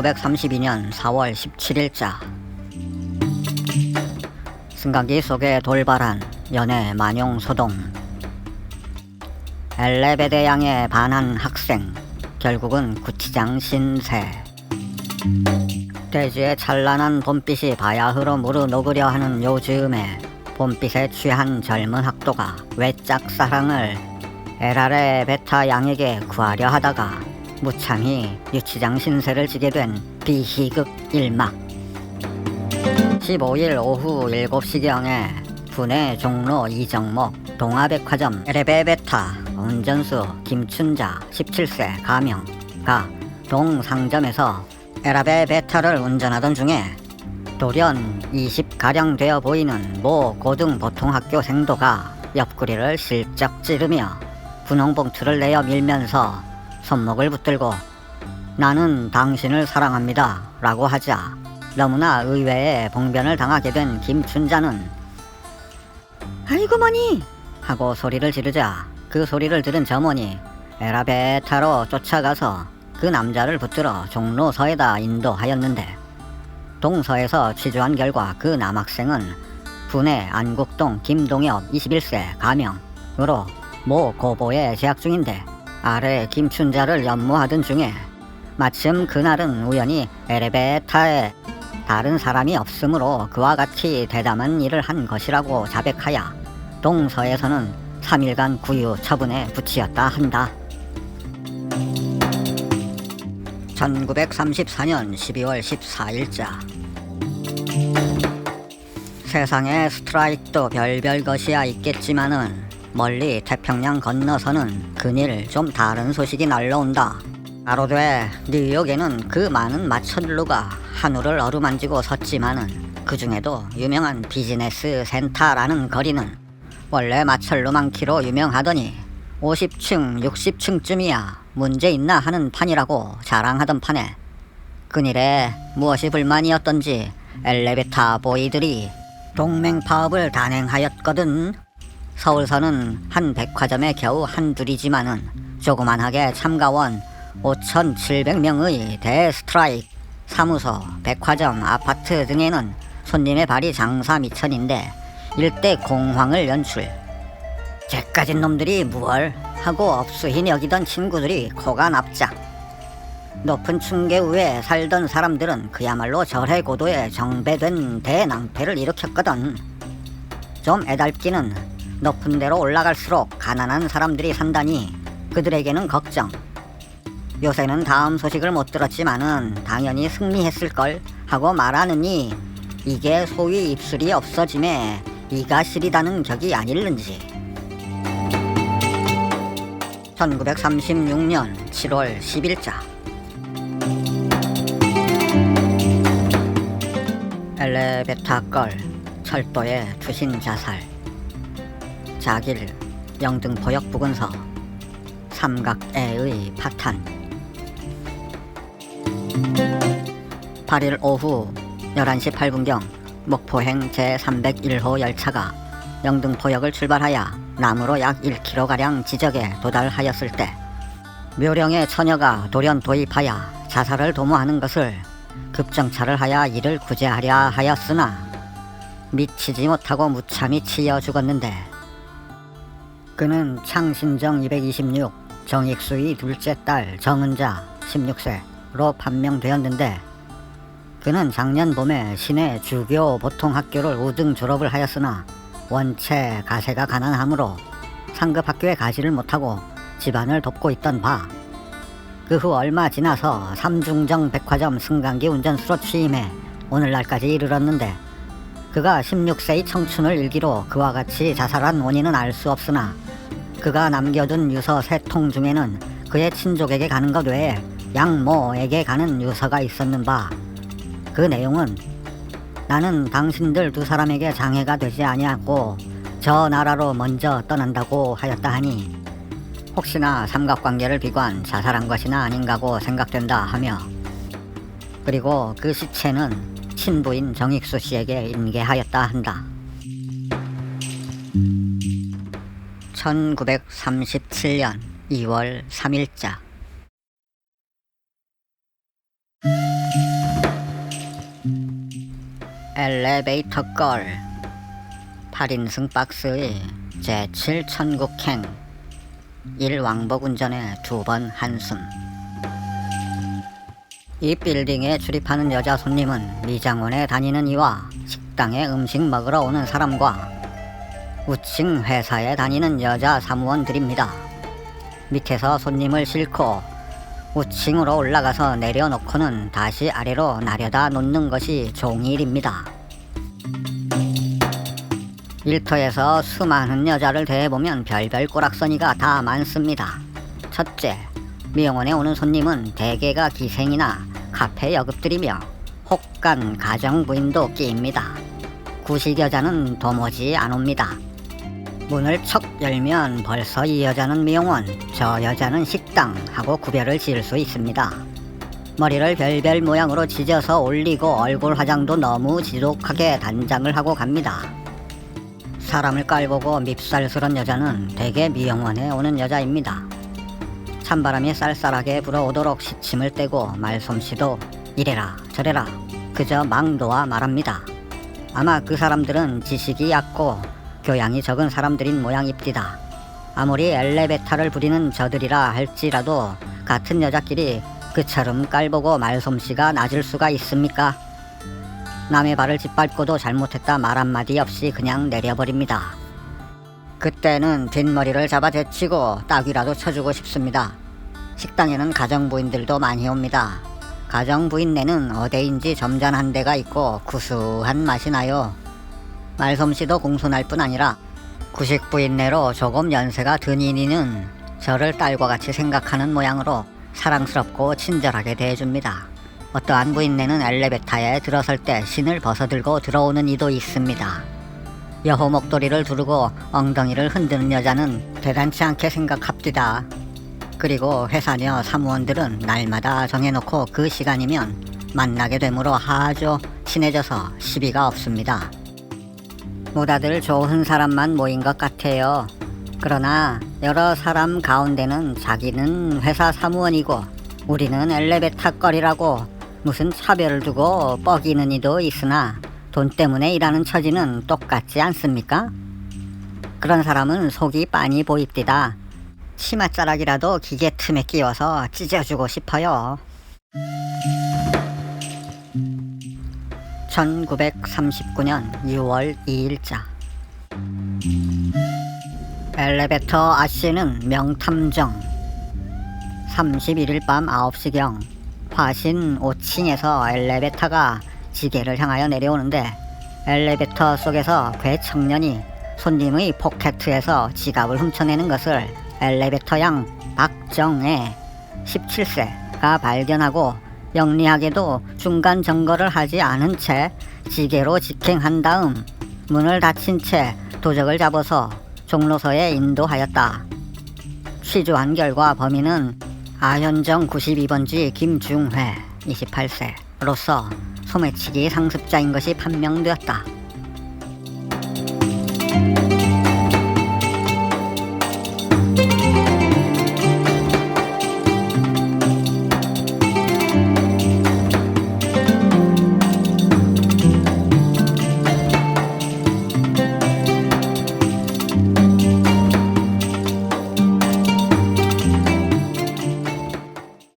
(1932년 4월 17일자) 승강기 속에 돌발한 연애 만용 소동. 엘레베데 양에 반한 학생 결국은 구치장 신세. 대지의 찬란한 봄빛이 바야흐로 무르 녹으려 하는 요즈음에 봄빛에 취한 젊은 학도가 외짝 사랑을 에라레 베타 양에게 구하려 하다가 무참히 유치장 신세를 지게 된 비희극 일막 15일 오후 7시경에 분해 종로 이정목 동아백화점 에레베베타 운전수 김춘자 17세 가명가 동상점에서 에라베베타를 운전하던 중에 돌연 20가량 되어 보이는 모 고등보통학교 생도가 옆구리를 실쩍 찌르며 분홍봉투를 내어 밀면서 손목을 붙들고 나는 당신을 사랑합니다 라고 하자 너무나 의외의 봉변을 당하게 된 김춘자는 아이고 머니 하고 소리를 지르자 그 소리를 들은 점원이 에라베타로 쫓아가서 그 남자를 붙들어 종로서에다 인도하였는데 동서에서 취조한 결과 그 남학생은 분해 안국동 김동엽 21세 가명으로 모 고보에 재학 중인데 아래 김춘자를 연모하던 중에 마침 그날은 우연히 에레베타에 다른 사람이 없으므로 그와 같이 대담한 일을 한 것이라고 자백하여 동서에서는 3일간 구유 처분에 붙이었다 한다. 1934년 12월 14일자 세상에 스트라이크도 별별 것이야 있겠지만은 멀리 태평양 건너서는 그일 좀 다른 소식이 날라온다. 바로돼 뉴욕에는 그 많은 마천루가 하늘을 어루만지고 섰지만은 그 중에도 유명한 비즈니스 센터라는 거리는 원래 마철로 많기로 유명하더니 50층, 60층쯤이야 문제 있나 하는 판이라고 자랑하던 판에 그일에 무엇이 불만이었던지 엘리베이터 보이들이 동맹 파업을 단행하였거든. 서울서는 한 백화점에 겨우 한둘이지만은 조그만하게 참가원 5,700명의 대스트라이크 사무소, 백화점, 아파트 등에는 손님의 발이 장사 미천인데 일대 공황을 연출. 쟤까진 놈들이 무얼 하고 업수히 여기던 친구들이 코가 납작. 높은 층계우에 살던 사람들은 그야말로 절해고도에 정배된 대낭패를 일으켰거든. 좀 애달기는 높은 데로 올라갈수록 가난한 사람들이 산다니 그들에게는 걱정. 요새는 다음 소식을 못 들었지만은 당연히 승리했을걸 하고 말하느니 이게 소위 입술이 없어짐에 이가 시리다는 격이 아닐는지. 1936년 7월 10일자 엘레베타 걸 철도의 투신 자살 자길 영등포역 부근서 삼각애의 파탄. 8일 오후 11시 8분경 목포행 제301호 열차가 영등 포역을 출발하여 남으로 약 1km가량 지적에 도달하였을 때 묘령의 처녀가 돌연 도입하여 자살을 도모하는 것을 급정차를 하여 이를 구제하려 하였으나 미치지 못하고 무참히 치여 죽었는데 그는 창신정 226 정익수의 둘째 딸 정은자 16세로 판명되었는데 그는 작년 봄에 시내 주교 보통학교를 우등 졸업을 하였으나 원체 가세가 가난하므로 상급 학교에 가지를 못하고 집안을 돕고 있던 바. 그 후 얼마 지나서 삼중정 백화점 승강기 운전수로 취임해 오늘날까지 이르렀는데 그가 16세의 청춘을 일기로 그와 같이 자살한 원인은 알 수 없으나 그가 남겨둔 유서 세 통 중에는 그의 친족에게 가는 것 외에 양모에게 가는 유서가 있었는 바. 그 내용은 나는 당신들 두 사람에게 장애가 되지 아니하고 저 나라로 먼저 떠난다고 하였다 하니 혹시나 삼각관계를 비관 자살한 것이나 아닌가고 생각된다 하며 그리고 그 시체는 친부인 정익수 씨에게 인계하였다 한다. 1937년 2월 3일자. 엘리베이터 걸. 8인승 박스의 제7 천국행. 1왕복 운전에 두 번 한숨. 이 빌딩에 출입하는 여자 손님은 미장원에 다니는 이와 식당에 음식 먹으러 오는 사람과 우층 회사에 다니는 여자 사무원들입니다. 밑에서 손님을 싣고 우층으로 올라가서 내려놓고는 다시 아래로 나려다 놓는 것이 종일입니다. 일터에서 수많은 여자를 대해보면 별별 꼬락서니가 다 많습니다. 첫째, 미용원에 오는 손님은 대개가 기생이나 카페 여급들이며 혹간 가정부인도 끼입니다. 구식 여자는 도무지 안 옵니다. 문을 척 열면 벌써 이 여자는 미용원, 저 여자는 식당 하고 구별을 지을 수 있습니다. 머리를 별별 모양으로 지져서 올리고 얼굴 화장도 너무 지독하게 단장을 하고 갑니다. 사람을 깔보고 밉살스런 여자는 대개 미용원에 오는 여자입니다. 찬바람이 쌀쌀하게 불어오도록 시침을 떼고 말솜씨도 이래라 저래라 그저 막 놓아 말합니다. 아마 그 사람들은 지식이 얕고 교양이 적은 사람들인 모양입디다. 아무리 엘레베타를 부리는 저들이라 할지라도 같은 여자끼리 그처럼 깔보고 말솜씨가 낮을 수가 있습니까? 남의 발을 짓밟고도 잘못했다 말 한마디 없이 그냥 내려버립니다. 그때는 뒷머리를 잡아 제치고 딱이라도 쳐주고 싶습니다. 식당에는 가정부인들도 많이 옵니다. 가정부인네는 어디인지 점잖은 데가 있고 구수한 맛이 나요. 말솜씨도 공손할 뿐 아니라 구식부인네로 조금 연세가 든 이니는 저를 딸과 같이 생각하는 모양으로 사랑스럽고 친절하게 대해줍니다. 어떠한 부인네는 엘리베이터에 들어설 때 신을 벗어들고 들어오는 이도 있습니다. 여호 목도리를 두르고 엉덩이를 흔드는 여자는 대단치 않게 생각합디다. 그리고 회사녀 사무원들은 날마다 정해놓고 그 시간이면 만나게 되므로 아주 친해져서 시비가 없습니다. 모다들 좋은 사람만 모인 것 같아요. 그러나 여러 사람 가운데는 자기는 회사 사무원이고 우리는 엘리베이터 거리라고 무슨 차별을 두고 뻐기는 이도 있으나 돈 때문에 일하는 처지는 똑같지 않습니까? 그런 사람은 속이 빤히 보입디다. 치맛자락이라도 기계 틈에 끼워서 찢어주고 싶어요. 1939년 6월 2일자. 엘리베이터 아씨는 명탐정. 31일 밤 9시경 화신 5층에서 엘리베이터가 지게를 향하여 내려오는데 엘리베이터 속에서 괴 청년이 손님의 포켓에서 지갑을 훔쳐내는 것을 엘리베이터 양 박정애 17세가 발견하고 영리하게도 중간 점거를 하지 않은 채 지게로 직행한 다음 문을 닫힌 채 도적을 잡아서 종로서에 인도하였다. 취조한 결과 범인은 아현정 92번지 김중회 28세로서 소매치기 상습자인 것이 판명되었다.